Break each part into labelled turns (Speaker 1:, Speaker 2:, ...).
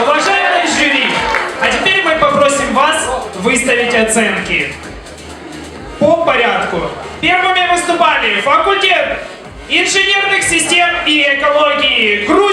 Speaker 1: Уважаемые жюри, а теперь мы попросим вас выставить оценки. По порядку. Первыми выступали факультет инженерных систем и экологии Грузия.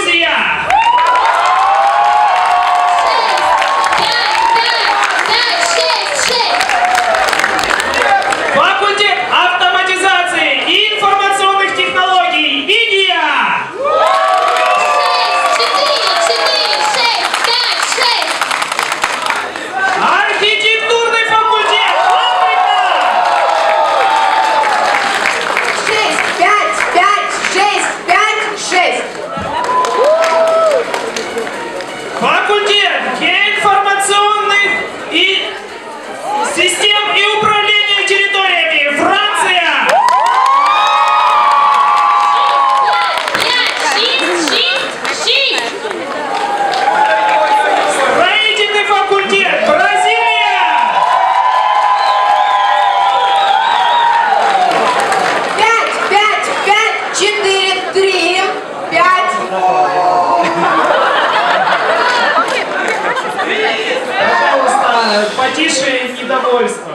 Speaker 1: Потише недовольство.